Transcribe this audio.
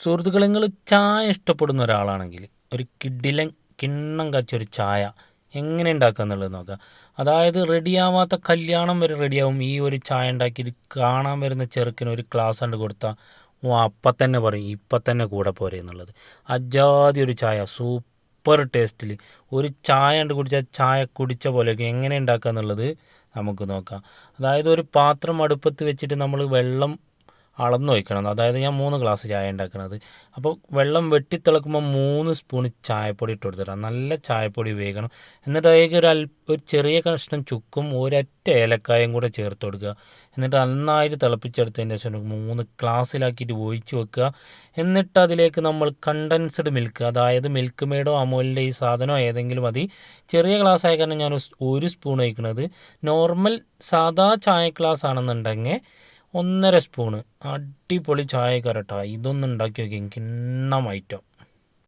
സുഹൃത്തുക്കളെ നിങ്ങൾ ചായ ഇഷ്ടപ്പെടുന്ന ഒരാളാണെങ്കിൽ ഒരു കിഡിലൻ കിണ്ണം കച്ചൊരു ചായ എങ്ങനെ ഉണ്ടാക്കുക എന്നുള്ളത് നോക്കുക. അതായത് റെഡിയാവാത്ത കല്യാണം വരെ റെഡിയാവും ഈ ഒരു ചായ ഉണ്ടാക്കിയിട്ട് കാണാൻ വരുന്ന ചെറുക്കിന് ഒരു ക്ലാസ് കണ്ട് കൊടുത്താൽ ഓ അപ്പം തന്നെ പറയും ഇപ്പം തന്നെ കൂടെ പോരെ എന്നുള്ളത്. അജാതി ഒരു ചായ സൂപ്പർ ടേസ്റ്റിൽ ഒരു ചായ കണ്ട് കുടിച്ചാൽ ചായ കുടിച്ച പോലെയൊക്കെ എങ്ങനെ ഉണ്ടാക്കുക എന്നുള്ളത് നമുക്ക് നോക്കാം. അതായത് ഒരു പാത്രം അടുപ്പത്ത് വെച്ചിട്ട് നമ്മൾ വെള്ളം അളന്ന് വയ്ക്കണം അതായത് ഞാൻ മൂന്ന് ഗ്ലാസ് ചായ ഉണ്ടാക്കുന്നത് അപ്പോൾ വെള്ളം വെട്ടിത്തിളക്കുമ്പോൾ മൂന്ന് സ്പൂൺ ചായപ്പൊടി ഇട്ട് കൊടുത്തിടാം നല്ല ചായപ്പൊടി ഉപയോഗിക്കണം എന്നിട്ട് അതിലേക്ക് ഒരു അൽ ഒരു ചെറിയ കഷ്ണം ചുക്കും ഒരൊറ്റ ഏലക്കായും കൂടെ ചേർത്ത് കൊടുക്കുക. എന്നിട്ട് നന്നായിട്ട് തിളപ്പിച്ചെടുത്തതിന്റെ ശേഷം മൂന്ന് ഗ്ലാസ്സിലാക്കിയിട്ട് ഒഴിച്ച് വെക്കുക. എന്നിട്ട് അതിലേക്ക് നമ്മൾ കണ്ടൻസ്ഡ് മിൽക്ക് അതായത് മിൽക്ക് മെയ്ഡോ അമൂലിന്റെ ഈ സാധനമോ ഏതെങ്കിലും മതി. ചെറിയ ഗ്ലാസ് ആയ കാരണം ഞാൻ ഒരു സ്പൂൺ ഒഴിക്കുന്നത് നോർമൽ സാധാ ചായ ഗ്ലാസ് ആണെന്നുണ്ടെങ്കിൽ ഒന്നര സ്പൂണ് അടിപൊളി ചായ കരട്ടാ. ഇതൊന്നും ഉണ്ടാക്കി നോക്കി കിണ്ണം ഐറ്റം